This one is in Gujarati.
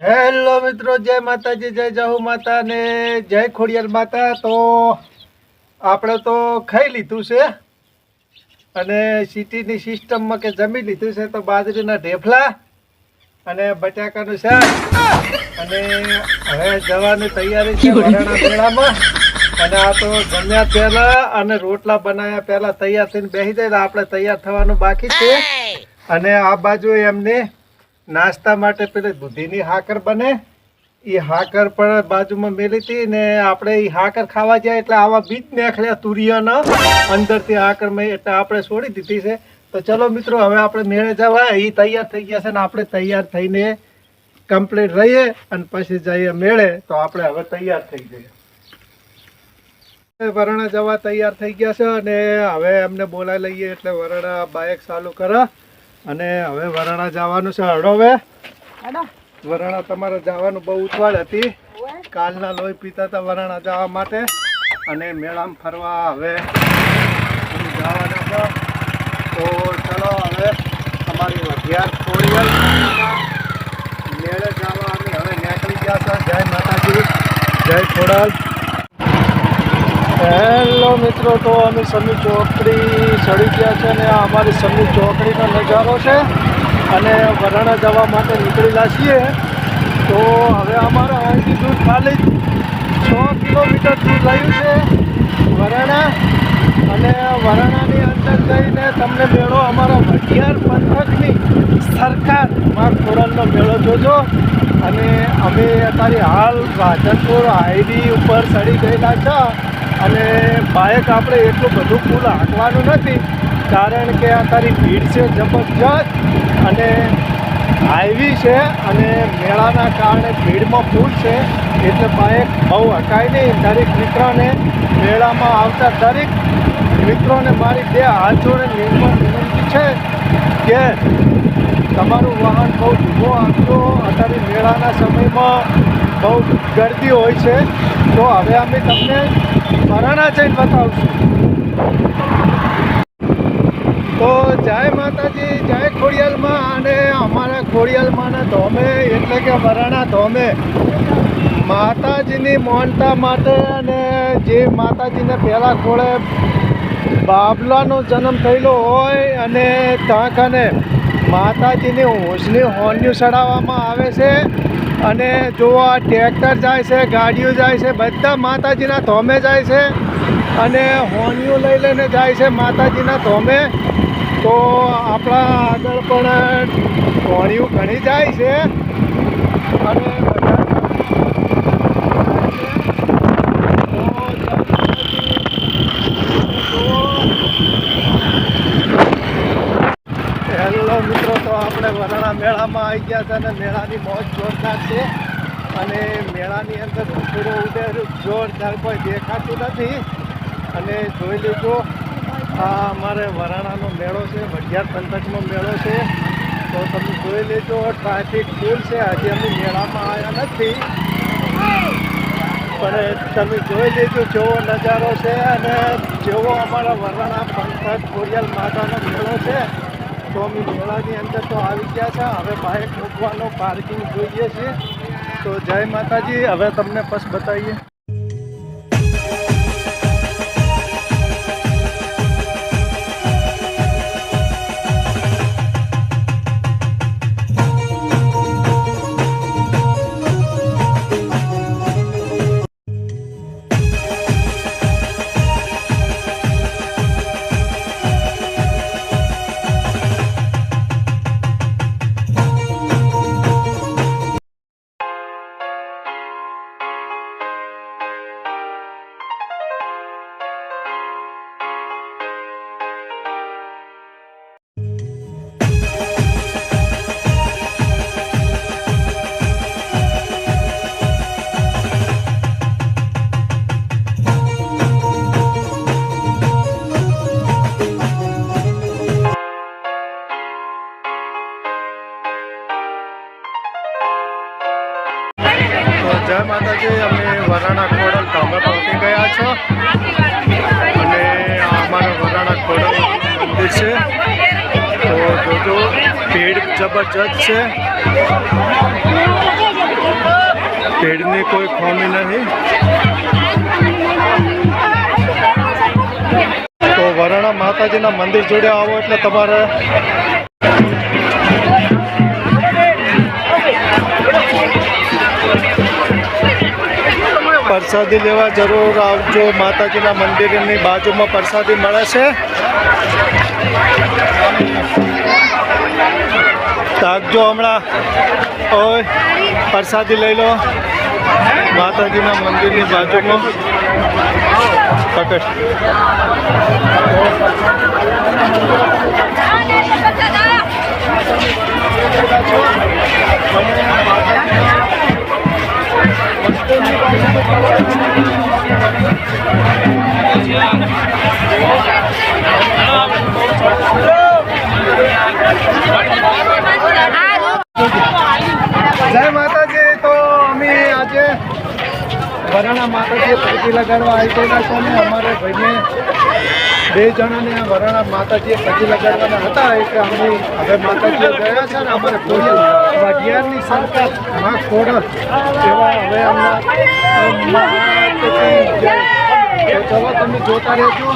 હેલો મિત્રો જય માતાજી જય જહુ માતા ને જય ખોડિયાર માતા. તો આપણે તો ખાઈ લીધું છે અને સિટીની સિસ્ટમમાં કે જમી લીધું છે તો બાજરીના ઢેફલા અને બટાકાનું શાક અને હવે જવાની તૈયારી છે વરાણા મેળામાં. અને આ તો જમ્યા પહેલા અને રોટલા બનાવ્યા પહેલા તૈયાર થઈને બેસી જાય આપણે તૈયાર થવાનું બાકી છે. અને આ બાજુ એમને નાસ્તા માટે પેલી દૂધીની હાકર બને. એ હાકર પણ બાજુમાં મેલી હતી ને આપણે એ હાકર ખાવા જાય એટલે આવા બીજ નીકળ્યા તુરિયાના. અંદરથી હાકર મેં એટલે આપણે છોડી દીધી છે. તો ચલો મિત્રો, હવે આપણે મેળે જવા એ તૈયાર થઈ ગયા છે ને આપણે તૈયાર થઈને કમ્પ્લીટ રહીએ અને પછી જઈએ મેળે. તો આપણે હવે તૈયાર થઈ જઈએ. વરણા જવા તૈયાર થઈ ગયા છે અને હવે એમને બોલાવી લઈએ એટલે વરણા બાઇક ચાલુ કરે. અને હવે વરાણા જવાનું છે. હડોવે વરાણા તમારે જવાનું બહુ ઉતવાળ હતી. કાલના લોહી પીતા હતા વરાણા જવા માટે. અને મેળામાં ફરવા હવે જવાના છો. તો ચલો હવે અમારી વઢિયાર ખોડિયલ મેળે જવા અમે હવે નીકળી ગયા હતા. જય માતાજી. જય ખોડાલ. હેલો. મિત્રો, તો અમે સમી ચોકડી ચડી ગયા છે અને આ અમારી સમી ચોકડીનો નજારો છે અને વરાણા જવા માટે નીકળેલા છીએ. તો હવે અમારે અહીંથી દૂર ખાલી છ કિલોમીટર દૂર રહ્યું છે વરાણા અને વરાણાની અંદર જઈને તમને મેળો અમારા વઢિયાર પંથકની સરકારમાં ખોરલનો મેળો જોજો. અને અમે અત્યારે હાલ રાધનપુર હાઈવી ઉપર ચડી ગયેલા છે અને બાઇક આપણે એટલું બધું ફૂલ હાંકવાનું નથી, કારણ કે અત્યારે ભીડ છે જબરજસ્ત અને હાઈવી છે અને મેળાના કારણે ભીડમાં ફૂલ છે, એટલે બાઇક બહુ હકાય નહીં. દરેક મિત્રોને મેળામાં આવતા દરેક મિત્રોને મારી બે હાથ જોડે નિર્મળ વિનંતી છે કે તમારું વાહન બહુ ધીમો આપજો અત્યારે મેળાના સમયમાં બહુ ગરદી હોય છે. તો હવે અમે તમને વરાણા જઈને બતાવશું. તો જય માતાજી, જય ખોડિયાલમાં અને અમારા ખોડિયાલમાંના ધોમે, એટલે કે મરાણા ધોમે. માતાજીની મોનતા માટે અને જે માતાજીને પહેલાં ખોળે બાબલાનો જન્મ થયેલો હોય અને ત્યાં માતાજીની હોંશની હોન્યું ચડાવવામાં આવે છે અને જો આ ટ્રેક્ટર જાય છે, ગાડીઓ જાય છે, બધા માતાજીના ધોમે જાય છે અને હોનિયો લઈ લઈને જાય છે માતાજીના ધોમે, તો આપણા આગળ પણ હોણિયું ઘણી જાય છે અને બધા હેલો મિત્રો તો આપણે વરાણા મેળામાં આવી ગયા છે અને મેળાની મોજ જોરદાર છે. અને મેળાની અંદર ધૂળો ઉડેર જોરદાર કોઈ દેખાતું નથી. અને જોઈ લીધો, આ અમારે વરાણાનો મેળો છે, વઢિયાર પંથકનો મેળો છે. તો તમે જોઈ લેજો ટ્રાફિક ફૂલ છે. હજી અમે મેળામાં આવ્યા નથી. પણ તમે જોઈ લેજો જેવો નજારો છે અને જેવો અમારા વરાણા પંથક ખોડિયાલ માતાનો મેળો છે. તો અમે મેળાની અંદર તો આવી ગયા છે. હવે બાઇક મૂકવાનો પાર્કિંગ જોઈએ છીએ તો જય માતાજી. હવે તમને બસ બતાવીએ. જય માતાજી, અમે વરાણા ખોડલ ધામે પહોંચી ગયા છો. અને આ અમારું વરાણા ખોડલ મંદિર છે. તો જોજો, ભીડ જબરજસ્ત છે. ભીડની કોઈ ખોમી નહીં. તો વરાણા માતાજીના મંદિર જોડે આવો એટલે તમારે પ્રસાદી લેવા જરૂર આવજો. માતાજીના મંદિરની બાજુમાં પ્રસાદી મળે છે. તાકજો હમણાં. ઓય, પ્રસાદી લઈ લો. માતાજીના મંદિરની બાજુમાં. પકડ જય માતાજી, તો અમે આજે વરાણા માતાજી પગી લગાડવા આવી છે અને અમારે ભાઈને બે જણાને વરાણા માતાજીએ પગી લગાડવાના હતા. એટલે અમે હવે માતાજીએ ગયા છે ને અમારે ખોડલ વાઘિયારની સંસ્થા માં એવા હવે તમે જોતા રહેજો